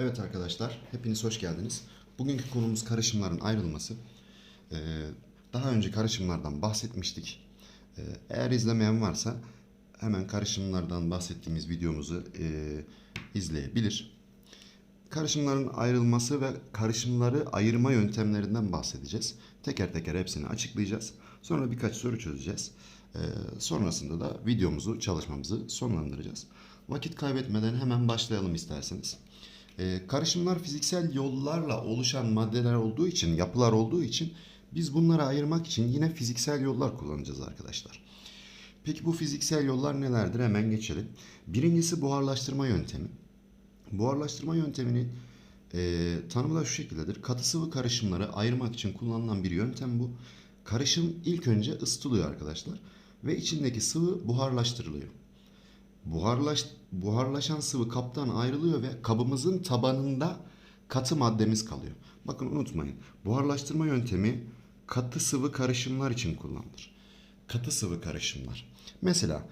Evet arkadaşlar, hepiniz hoş geldiniz. Bugünkü konumuz karışımların ayrılması. Ee, daha önce karışımlardan bahsetmiştik. Ee, eğer izlemeyen varsa hemen karışımlardan bahsettiğimiz videomuzu e, izleyebilir. Karışımların ayrılması ve karışımları ayırma yöntemlerinden bahsedeceğiz. Teker teker hepsini açıklayacağız. Sonra birkaç soru çözeceğiz. Ee, sonrasında da videomuzu, çalışmamızı sonlandıracağız. Vakit kaybetmeden hemen başlayalım isterseniz. Ee, karışımlar fiziksel yollarla oluşan maddeler olduğu için, yapılar olduğu için biz bunları ayırmak için yine fiziksel yollar kullanacağız arkadaşlar. Peki bu fiziksel yollar nelerdir? Hemen geçelim. Birincisi buharlaştırma yöntemi. Buharlaştırma yönteminin e, tanımı da şu şekildedir. Katı sıvı karışımları ayırmak için kullanılan bir yöntem bu. Karışım ilk önce ısıtılıyor arkadaşlar ve içindeki sıvı buharlaştırılıyor. Buharlaş, buharlaşan sıvı kaptan ayrılıyor ve kabımızın tabanında katı maddemiz kalıyor. Bakın unutmayın. Buharlaştırma yöntemi katı sıvı karışımlar için kullanılır. Katı sıvı karışımlar. Mesela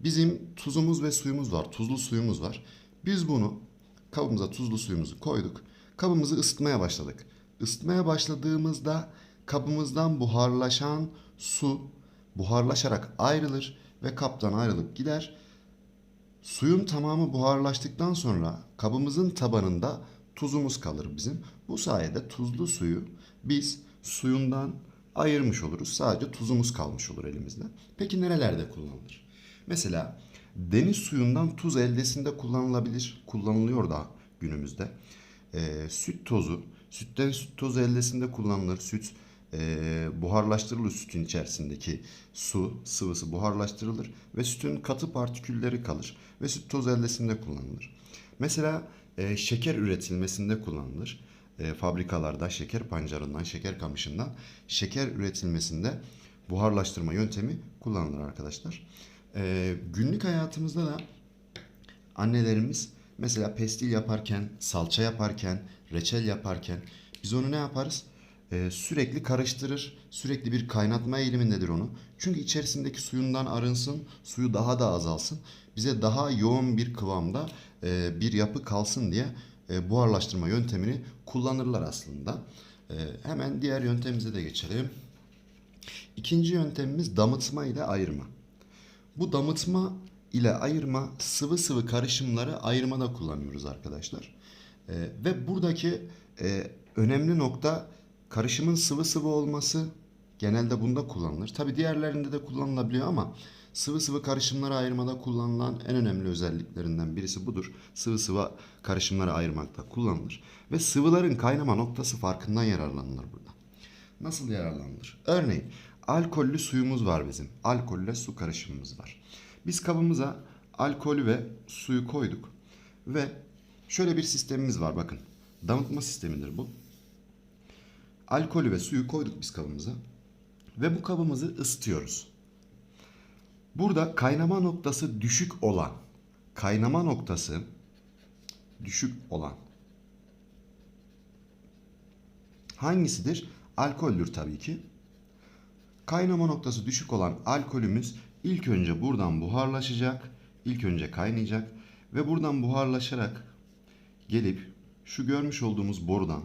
bizim tuzumuz ve suyumuz var. Tuzlu suyumuz var. Biz bunu kabımıza tuzlu suyumuzu koyduk. Kabımızı ısıtmaya başladık. Isıtmaya başladığımızda kabımızdan buharlaşan su buharlaşarak ayrılır ve kaptan ayrılıp gider. Suyun tamamı buharlaştıktan sonra kabımızın tabanında tuzumuz kalır bizim. Bu sayede tuzlu suyu biz suyundan ayırmış oluruz. Sadece tuzumuz kalmış olur elimizde. Peki nerelerde kullanılır? Mesela deniz suyundan tuz eldesinde kullanılabilir. Kullanılıyor da günümüzde. Ee, süt tozu, sütten süt tozu eldesinde kullanılır. Süt e, buharlaştırılır sütün içerisindeki su sıvısı buharlaştırılır ve sütün katı partikülleri kalır ve süt tozu eldesinde kullanılır. Mesela e, şeker üretilmesinde kullanılır. E, fabrikalarda şeker pancarından, şeker kamışından şeker üretilmesinde buharlaştırma yöntemi kullanılır arkadaşlar. E, günlük hayatımızda da annelerimiz mesela pestil yaparken, salça yaparken, reçel yaparken biz onu ne yaparız? Ee, sürekli karıştırır. Sürekli bir kaynatma eğilimindedir onu. Çünkü içerisindeki suyundan arınsın, suyu daha da azalsın. Bize daha yoğun bir kıvamda e, bir yapı kalsın diye e, buharlaştırma yöntemini kullanırlar aslında. E, hemen diğer yöntemimize de geçelim. İkinci yöntemimiz damıtma ile ayırma. Bu damıtma ile ayırma sıvı sıvı karışımları ayırmada kullanıyoruz arkadaşlar. Ve buradaki e, önemli nokta karışımın sıvı sıvı olması genelde bunda kullanılır. Tabi diğerlerinde de kullanılabiliyor ama sıvı sıvı karışımları ayırmada kullanılan en önemli özelliklerinden birisi budur. Sıvı sıvı karışımları ayırmakta kullanılır. Ve sıvıların kaynama noktası farkından yararlanılır burada. Nasıl yararlanılır? Örneğin alkollü suyumuz var bizim. Alkolle su karışımımız var. Biz kabımıza alkolü ve suyu koyduk ve şöyle bir sistemimiz var bakın. Damıtma sistemidir bu. Alkolü ve suyu koyduk biz kabımıza ve bu kabımızı ısıtıyoruz. Burada kaynama noktası düşük olan, kaynama noktası düşük olan hangisidir? Alkoldür tabii ki. Kaynama noktası düşük olan alkolümüz ilk önce buradan buharlaşacak, ilk önce kaynayacak ve buradan buharlaşarak gelip şu görmüş olduğumuz borudan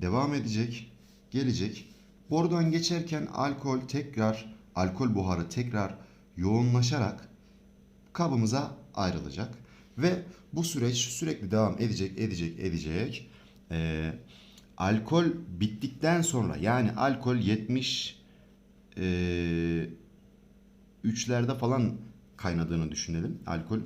devam edecek, gelecek. Borudan geçerken alkol tekrar, alkol buharı tekrar yoğunlaşarak kabımıza ayrılacak ve bu süreç sürekli devam edecek, edecek, edecek. Ee, alkol bittikten sonra yani alkol 70 e, üçlerde falan kaynadığını düşünelim. Alkol.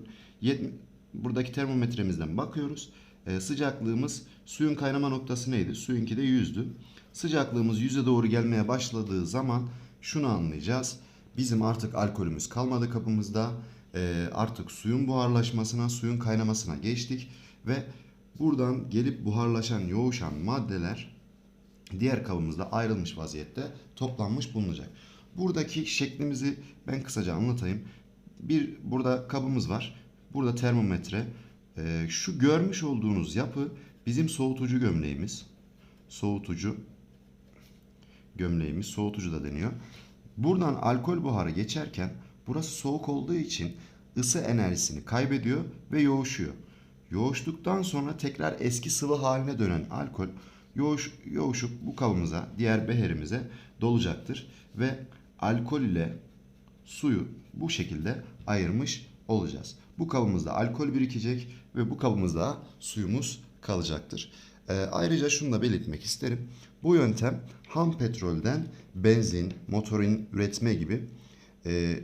Yet- Buradaki termometremizden bakıyoruz. Ee, sıcaklığımız suyun kaynama noktası neydi? Suyunki de 100'dü. Sıcaklığımız 100'e doğru gelmeye başladığı zaman şunu anlayacağız. Bizim artık alkolümüz kalmadı kapımızda. Ee, artık suyun buharlaşmasına, suyun kaynamasına geçtik ve buradan gelip buharlaşan, yoğuşan maddeler diğer kabımızda ayrılmış vaziyette toplanmış bulunacak. Buradaki şeklimizi ben kısaca anlatayım. Bir burada kabımız var. Burada termometre. Ee, şu görmüş olduğunuz yapı bizim soğutucu gömleğimiz. Soğutucu gömleğimiz. Soğutucu da deniyor. Buradan alkol buharı geçerken burası soğuk olduğu için ısı enerjisini kaybediyor ve yoğuşuyor. Yoğuştuktan sonra tekrar eski sıvı haline dönen alkol yoğuş, yoğuşup bu kabımıza, diğer beherimize dolacaktır. Ve alkol ile suyu bu şekilde ayırmış olacağız. Bu kabımızda alkol birikecek ve bu kabımızda suyumuz kalacaktır. Ee, ayrıca şunu da belirtmek isterim. Bu yöntem ham petrolden benzin, motorin üretme gibi e,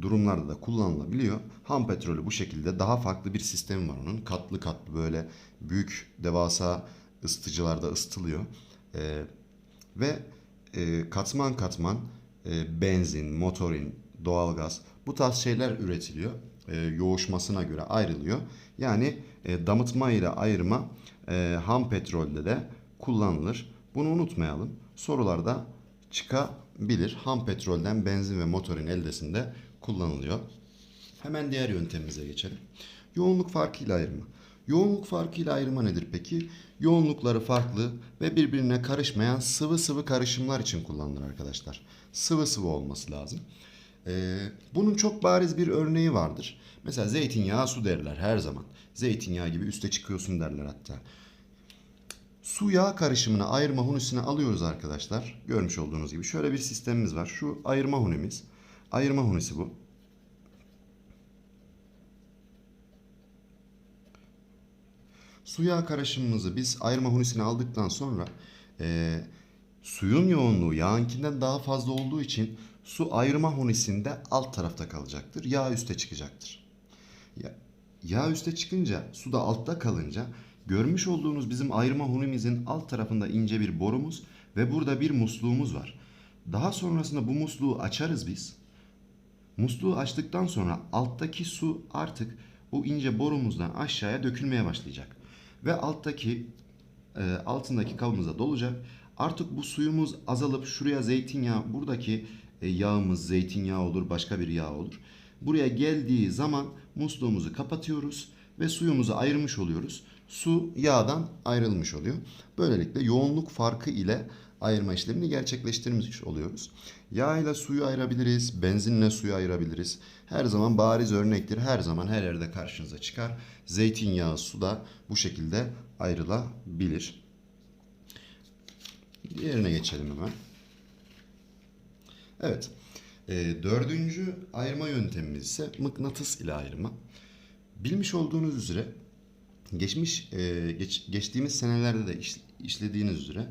durumlarda da kullanılabiliyor. Ham petrolü bu şekilde daha farklı bir sistemi var onun. Katlı katlı böyle büyük devasa ısıtıcılarda ısıtılıyor. Ee, ve e, katman katman e, benzin, motorin, doğalgaz bu tarz şeyler üretiliyor. E, yoğuşmasına göre ayrılıyor. Yani e, damıtma ile ayırma e, ham petrolde de kullanılır. Bunu unutmayalım. Sorularda çıkabilir. Ham petrolden benzin ve motorin eldesinde kullanılıyor. Hemen diğer yöntemimize geçelim. Yoğunluk farkıyla ayırma. Yoğunluk farkıyla ayırma nedir peki? Yoğunlukları farklı ve birbirine karışmayan sıvı sıvı karışımlar için kullanılır arkadaşlar. Sıvı sıvı olması lazım. Ee, bunun çok bariz bir örneği vardır. Mesela zeytinyağı su derler her zaman. Zeytinyağı gibi üste çıkıyorsun derler hatta. Su yağ karışımını ayırma hunisine alıyoruz arkadaşlar. Görmüş olduğunuz gibi şöyle bir sistemimiz var. Şu ayırma hunimiz. Ayırma hunisi bu. Su yağ karışımımızı biz ayırma hunisine aldıktan sonra eee, suyun yoğunluğu yağınkinden daha fazla olduğu için su ayırma hunisinde alt tarafta kalacaktır. Yağ üste çıkacaktır. Ya, yağ üste çıkınca su da altta kalınca görmüş olduğunuz bizim ayırma hunimizin alt tarafında ince bir borumuz ve burada bir musluğumuz var. Daha sonrasında bu musluğu açarız biz. Musluğu açtıktan sonra alttaki su artık o ince borumuzdan aşağıya dökülmeye başlayacak. Ve alttaki e, altındaki kabımıza dolacak. Artık bu suyumuz azalıp şuraya zeytinyağı, buradaki e, yağımız zeytinyağı olur, başka bir yağ olur. Buraya geldiği zaman musluğumuzu kapatıyoruz ve suyumuzu ayırmış oluyoruz. Su yağdan ayrılmış oluyor. Böylelikle yoğunluk farkı ile ayırma işlemini gerçekleştirmiş oluyoruz. Yağ ile suyu ayırabiliriz, benzinle suyu ayırabiliriz. Her zaman bariz örnektir. Her zaman her yerde karşınıza çıkar. Zeytinyağı, su da bu şekilde ayrılabilir. Diğerine geçelim hemen. Evet. E, dördüncü ayırma yöntemimiz ise mıknatıs ile ayırma. Bilmiş olduğunuz üzere geçmiş e, geç, geçtiğimiz senelerde de iş- işlediğiniz üzere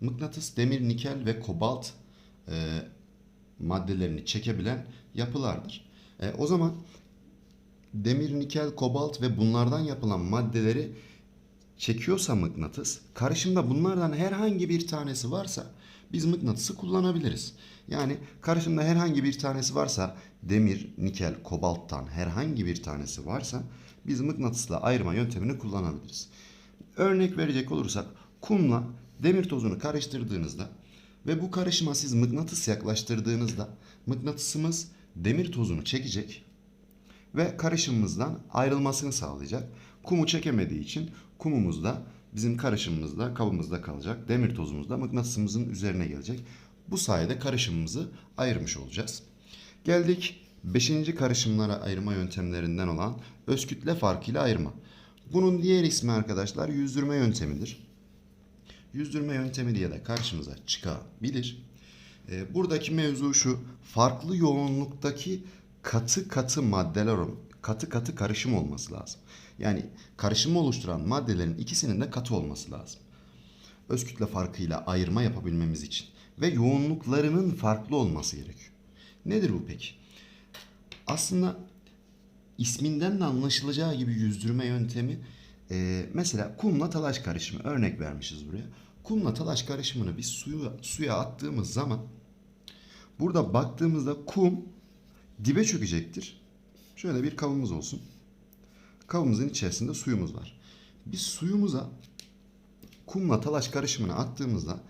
mıknatıs demir, nikel ve kobalt e, maddelerini çekebilen yapılardır. E, o zaman demir, nikel, kobalt ve bunlardan yapılan maddeleri çekiyorsa mıknatıs, karışımda bunlardan herhangi bir tanesi varsa biz mıknatısı kullanabiliriz. Yani karışımda herhangi bir tanesi varsa demir, nikel, kobalttan herhangi bir tanesi varsa biz mıknatısla ayırma yöntemini kullanabiliriz. Örnek verecek olursak kumla demir tozunu karıştırdığınızda ve bu karışıma siz mıknatıs yaklaştırdığınızda mıknatısımız demir tozunu çekecek ve karışımımızdan ayrılmasını sağlayacak. Kumu çekemediği için kumumuz da bizim karışımımızda, kabımızda kalacak. Demir tozumuz da mıknatısımızın üzerine gelecek. Bu sayede karışımımızı ayırmış olacağız. Geldik 5. karışımlara ayırma yöntemlerinden olan öz kütle farkıyla ayırma. Bunun diğer ismi arkadaşlar yüzdürme yöntemidir. Yüzdürme yöntemi diye de karşımıza çıkabilir. Ee, buradaki mevzu şu. Farklı yoğunluktaki katı katı maddeler, katı katı karışım olması lazım. Yani karışımı oluşturan maddelerin ikisinin de katı olması lazım. Öz kütle farkıyla ayırma yapabilmemiz için ve yoğunluklarının farklı olması gerekiyor. Nedir bu peki? Aslında isminden de anlaşılacağı gibi yüzdürme yöntemi e, mesela kumla talaş karışımı örnek vermişiz buraya. Kumla talaş karışımını biz suya, suya attığımız zaman burada baktığımızda kum dibe çökecektir. Şöyle bir kabımız olsun. Kabımızın içerisinde suyumuz var. Biz suyumuza kumla talaş karışımını attığımızda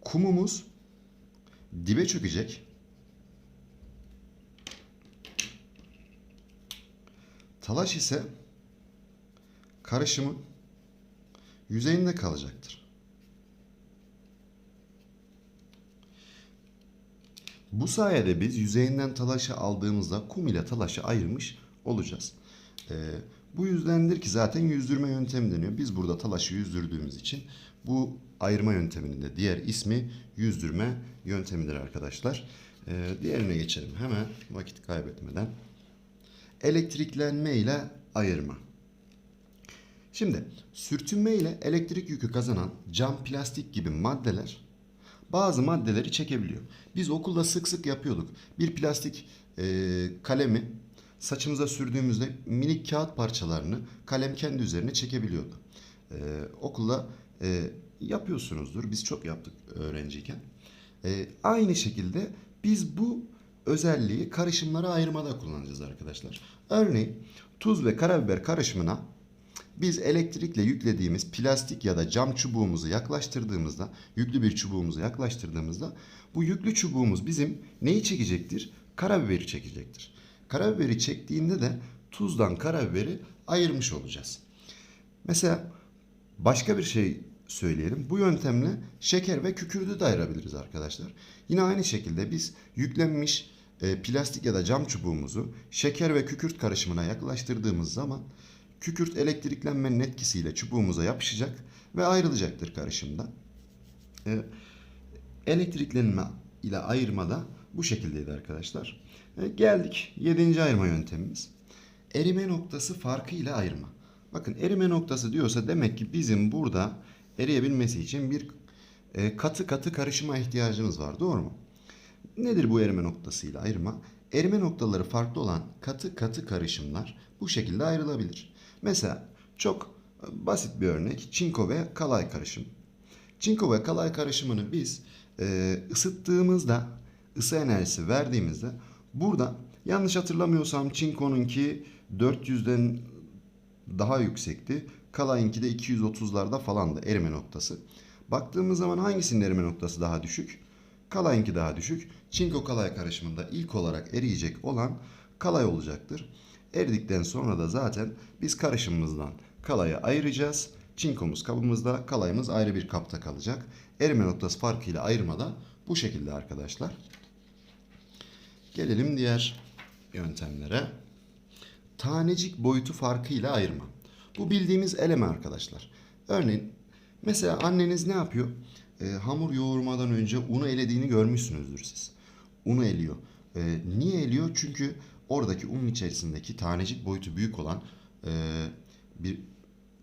kumumuz dibe çökecek. Talaş ise karışımın yüzeyinde kalacaktır. Bu sayede biz yüzeyinden talaşı aldığımızda kum ile talaşı ayırmış olacağız. Ee, Bu yüzdendir ki zaten yüzdürme yöntemi deniyor. Biz burada talaşı yüzdürdüğümüz için bu ayırma yönteminin de diğer ismi yüzdürme yöntemidir arkadaşlar. Ee, diğerine geçelim hemen vakit kaybetmeden. Elektriklenme ile ayırma. Şimdi sürtünme ile elektrik yükü kazanan cam, plastik gibi maddeler bazı maddeleri çekebiliyor. Biz okulda sık sık yapıyorduk. Bir plastik e, kalemi saçımıza sürdüğümüzde minik kağıt parçalarını kalem kendi üzerine çekebiliyordu. E, okulda e, yapıyorsunuzdur. Biz çok yaptık öğrenciyken. E, aynı şekilde biz bu özelliği karışımlara ayırmada kullanacağız arkadaşlar. Örneğin tuz ve karabiber karışımına biz elektrikle yüklediğimiz plastik ya da cam çubuğumuzu yaklaştırdığımızda, yüklü bir çubuğumuzu yaklaştırdığımızda bu yüklü çubuğumuz bizim neyi çekecektir? Karabiberi çekecektir. Karabiberi çektiğinde de tuzdan karabiberi ayırmış olacağız. Mesela başka bir şey söyleyelim. Bu yöntemle şeker ve kükürdü de ayırabiliriz arkadaşlar. Yine aynı şekilde biz yüklenmiş e, plastik ya da cam çubuğumuzu şeker ve kükürt karışımına yaklaştırdığımız zaman kükürt elektriklenmenin etkisiyle çubuğumuza yapışacak ve ayrılacaktır karışımda. E, elektriklenme ile ayırma da bu şekildeydi arkadaşlar. Geldik 7. ayırma yöntemimiz. Erime noktası farkı ile ayırma. Bakın erime noktası diyorsa demek ki bizim burada eriyebilmesi için bir e, katı katı karışıma ihtiyacımız var. Doğru mu? Nedir bu erime noktasıyla ayırma? Erime noktaları farklı olan katı katı karışımlar bu şekilde ayrılabilir. Mesela çok basit bir örnek çinko ve kalay karışım. Çinko ve kalay karışımını biz e, ısıttığımızda ısı enerjisi verdiğimizde burada yanlış hatırlamıyorsam çinkonunki 400'den daha yüksekti. Kalayınki de 230'larda falandı erime noktası. Baktığımız zaman hangisinin erime noktası daha düşük? Kalayınki daha düşük. Çinko kalay karışımında ilk olarak eriyecek olan kalay olacaktır. Eridikten sonra da zaten biz karışımımızdan kalayı ayıracağız. Çinkomuz kabımızda, kalayımız ayrı bir kapta kalacak. Erime noktası farkıyla ayırma da bu şekilde arkadaşlar. Gelelim diğer yöntemlere. Tanecik boyutu farkıyla ayırma. Bu bildiğimiz eleme arkadaşlar. Örneğin mesela anneniz ne yapıyor? Ee, hamur yoğurmadan önce unu elediğini görmüşsünüzdür siz. Unu eliyor. Ee, niye eliyor? Çünkü oradaki unun içerisindeki tanecik boyutu büyük olan e, bir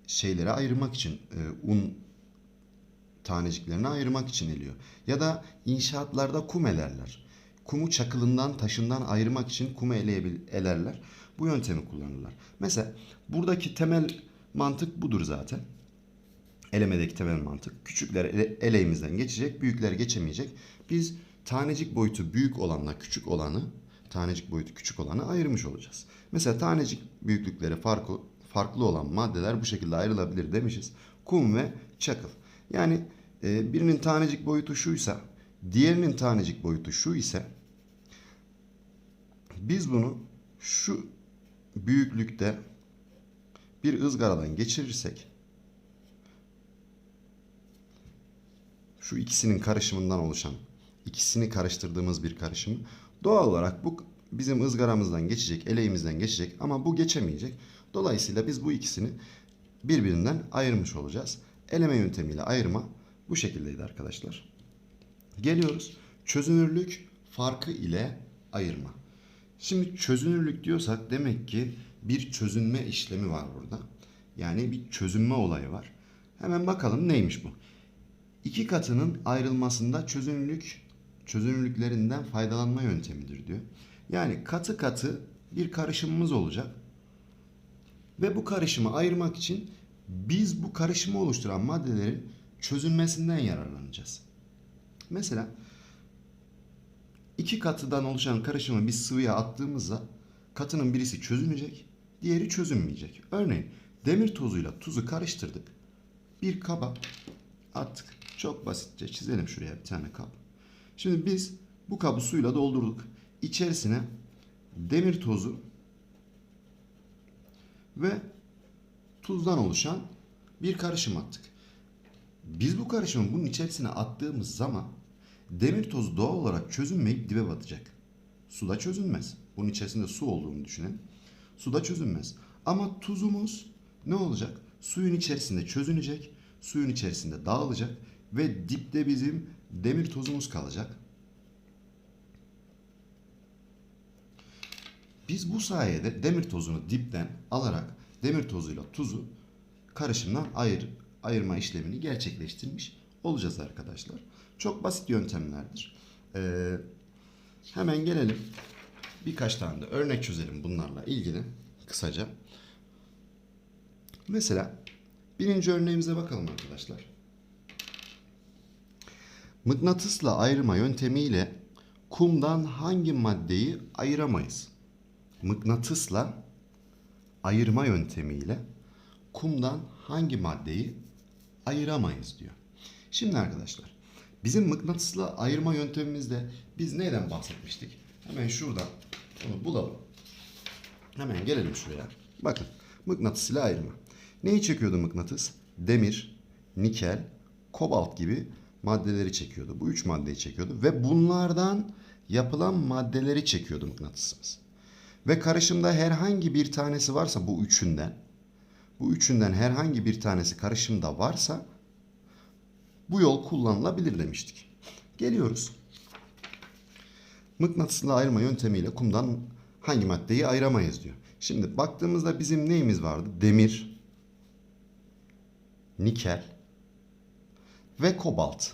şeyleri ayırmak için e, un taneciklerini ayırmak için eliyor. Ya da inşaatlarda kum elerler. Kumu çakılından, taşından ayırmak için kumu eleyebil, elerler. Bu yöntemi kullanırlar. Mesela buradaki temel mantık budur zaten. Elemedeki temel mantık. Küçükler ele, eleğimizden geçecek, büyükler geçemeyecek. Biz tanecik boyutu büyük olanla küçük olanı, tanecik boyutu küçük olanı ayırmış olacağız. Mesela tanecik büyüklükleri farklı, farklı olan maddeler bu şekilde ayrılabilir demişiz. Kum ve çakıl. Yani e, birinin tanecik boyutu şuysa, diğerinin tanecik boyutu şu ise biz bunu şu büyüklükte bir ızgaradan geçirirsek şu ikisinin karışımından oluşan ikisini karıştırdığımız bir karışım doğal olarak bu bizim ızgaramızdan geçecek, eleğimizden geçecek ama bu geçemeyecek. Dolayısıyla biz bu ikisini birbirinden ayırmış olacağız. Eleme yöntemiyle ayırma bu şekildeydi arkadaşlar. Geliyoruz çözünürlük farkı ile ayırma. Şimdi çözünürlük diyorsak demek ki bir çözünme işlemi var burada. Yani bir çözünme olayı var. Hemen bakalım neymiş bu. İki katının ayrılmasında çözünürlük çözünürlüklerinden faydalanma yöntemidir diyor. Yani katı katı bir karışımımız olacak. Ve bu karışımı ayırmak için biz bu karışımı oluşturan maddelerin çözünmesinden yararlanacağız. Mesela iki katıdan oluşan karışımı biz sıvıya attığımızda katının birisi çözünecek, diğeri çözünmeyecek. Örneğin demir tozuyla tuzu karıştırdık. Bir kaba attık. Çok basitçe çizelim şuraya bir tane kap. Şimdi biz bu kabı suyla doldurduk. İçerisine demir tozu ve tuzdan oluşan bir karışım attık. Biz bu karışımı bunun içerisine attığımız zaman demir tozu doğal olarak çözünmeyip dibe batacak. Suda çözünmez. Bunun içerisinde su olduğunu düşünün. Suda çözünmez. Ama tuzumuz ne olacak? Suyun içerisinde çözünecek, suyun içerisinde dağılacak ve dipte bizim demir tozumuz kalacak. Biz bu sayede demir tozunu dipten alarak demir tozuyla tuzu karışımdan ayır, ayırma işlemini gerçekleştirmiş olacağız arkadaşlar. Çok basit yöntemlerdir. Ee, hemen gelelim birkaç tane de örnek çözelim bunlarla ilgili kısaca. Mesela birinci örneğimize bakalım arkadaşlar. Mıknatısla ayırma yöntemiyle kumdan hangi maddeyi ayıramayız? Mıknatısla ayırma yöntemiyle kumdan hangi maddeyi ayıramayız diyor. Şimdi arkadaşlar bizim mıknatısla ayırma yöntemimizde biz neyden bahsetmiştik? Hemen şuradan onu bulalım. Hemen gelelim şuraya. Bakın mıknatıs ayırma. Neyi çekiyordu mıknatıs? Demir, nikel, kobalt gibi maddeleri çekiyordu. Bu üç maddeyi çekiyordu ve bunlardan yapılan maddeleri çekiyordu mıknatısımız. Ve karışımda herhangi bir tanesi varsa bu üçünden, bu üçünden herhangi bir tanesi karışımda varsa bu yol kullanılabilir demiştik. Geliyoruz. Mıknatısla ayırma yöntemiyle kumdan hangi maddeyi ayıramayız diyor. Şimdi baktığımızda bizim neyimiz vardı? Demir, nikel ve kobalt.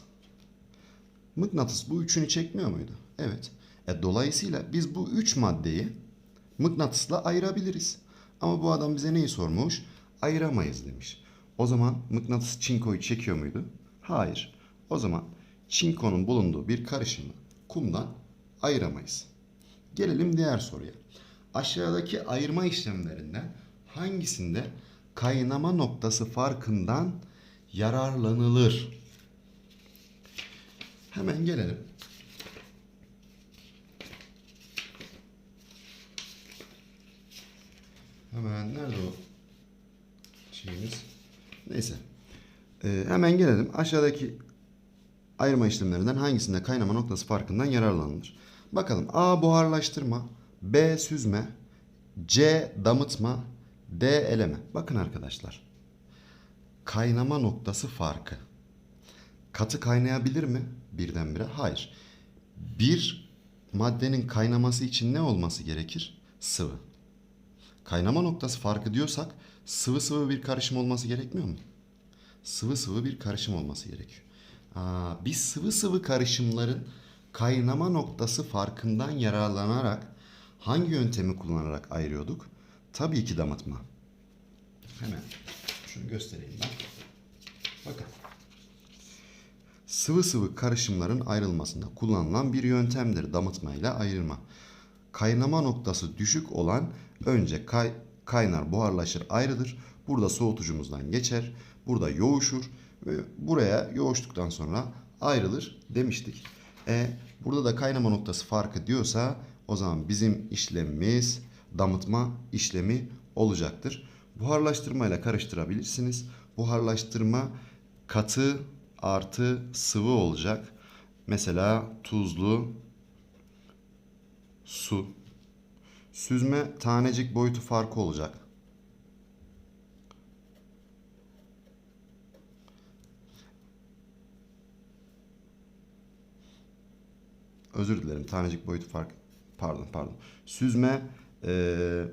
Mıknatıs bu üçünü çekmiyor muydu? Evet. E, dolayısıyla biz bu üç maddeyi mıknatısla ayırabiliriz. Ama bu adam bize neyi sormuş? Ayıramayız demiş. O zaman mıknatıs çinkoyu çekiyor muydu? Hayır. O zaman çinkonun bulunduğu bir karışımı kumdan ayıramayız. Gelelim diğer soruya. Aşağıdaki ayırma işlemlerinden hangisinde kaynama noktası farkından yararlanılır? Hemen gelelim. Hemen nerede o şeyimiz? Neyse. Ee, hemen gelelim. Aşağıdaki ayırma işlemlerinden hangisinde kaynama noktası farkından yararlanılır? Bakalım. A. Buharlaştırma. B. Süzme. C. Damıtma. D. Eleme. Bakın arkadaşlar. Kaynama noktası farkı. Katı kaynayabilir mi birdenbire? Hayır. Bir maddenin kaynaması için ne olması gerekir? Sıvı. Kaynama noktası farkı diyorsak sıvı sıvı bir karışım olması gerekmiyor mu? Sıvı sıvı bir karışım olması gerekiyor. Aa, biz sıvı sıvı karışımların kaynama noktası farkından yararlanarak hangi yöntemi kullanarak ayırıyorduk? Tabii ki damıtma. Hemen şunu göstereyim ben. Bakın. Sıvı sıvı karışımların ayrılmasında kullanılan bir yöntemdir damıtmayla ayırma. Kaynama noktası düşük olan önce kay, kaynar buharlaşır ayrılır. Burada soğutucumuzdan geçer. Burada yoğuşur ve buraya yoğuştuktan sonra ayrılır demiştik. E, burada da kaynama noktası farkı diyorsa o zaman bizim işlemimiz damıtma işlemi olacaktır. Buharlaştırmayla karıştırabilirsiniz. Buharlaştırma katı artı sıvı olacak. Mesela tuzlu su. Süzme tanecik boyutu farkı olacak. Özür dilerim. Tanecik boyutu fark. Pardon, pardon. Süzme eee,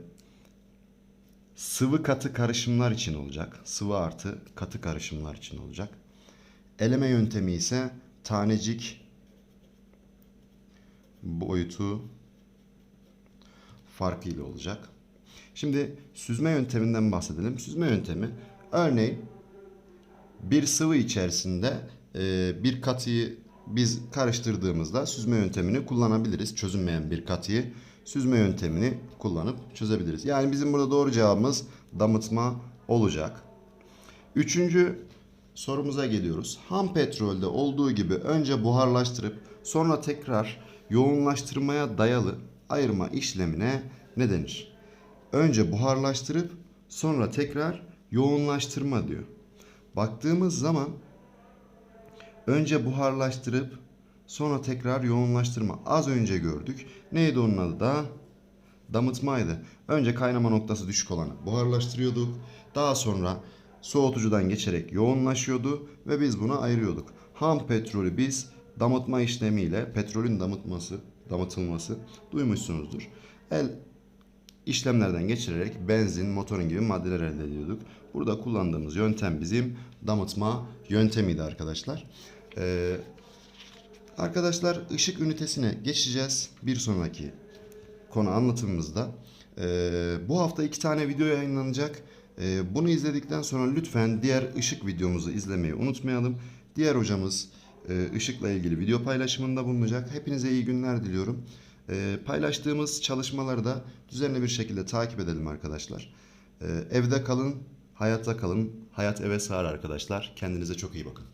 sıvı katı karışımlar için olacak. Sıvı artı katı karışımlar için olacak. Eleme yöntemi ise tanecik boyutu farkıyla olacak. Şimdi süzme yönteminden bahsedelim. Süzme yöntemi örneğin bir sıvı içerisinde e, bir katıyı biz karıştırdığımızda süzme yöntemini kullanabiliriz. Çözünmeyen bir katıyı süzme yöntemini kullanıp çözebiliriz. Yani bizim burada doğru cevabımız damıtma olacak. Üçüncü sorumuza geliyoruz. Ham petrolde olduğu gibi önce buharlaştırıp sonra tekrar yoğunlaştırmaya dayalı ayırma işlemine ne denir? Önce buharlaştırıp sonra tekrar yoğunlaştırma diyor. Baktığımız zaman önce buharlaştırıp sonra tekrar yoğunlaştırma. Az önce gördük. Neydi onun adı da? damıtmaydı. Önce kaynama noktası düşük olanı buharlaştırıyorduk. Daha sonra soğutucudan geçerek yoğunlaşıyordu ve biz bunu ayırıyorduk. Ham petrolü biz damıtma işlemiyle petrolün damıtması, damıtılması duymuşsunuzdur. El işlemlerden geçirerek benzin, motorun gibi maddeler elde ediyorduk. Burada kullandığımız yöntem bizim damıtma yöntemiydi arkadaşlar. Ee, arkadaşlar ışık ünitesine geçeceğiz bir sonraki konu anlatımımızda. Ee, bu hafta iki tane video yayınlanacak. Ee, bunu izledikten sonra lütfen diğer ışık videomuzu izlemeyi unutmayalım. Diğer hocamız ışıkla ilgili video paylaşımında bulunacak. Hepinize iyi günler diliyorum. Ee, paylaştığımız çalışmaları da düzenli bir şekilde takip edelim arkadaşlar. Ee, evde kalın, hayatta kalın. Hayat eve sığar arkadaşlar. Kendinize çok iyi bakın.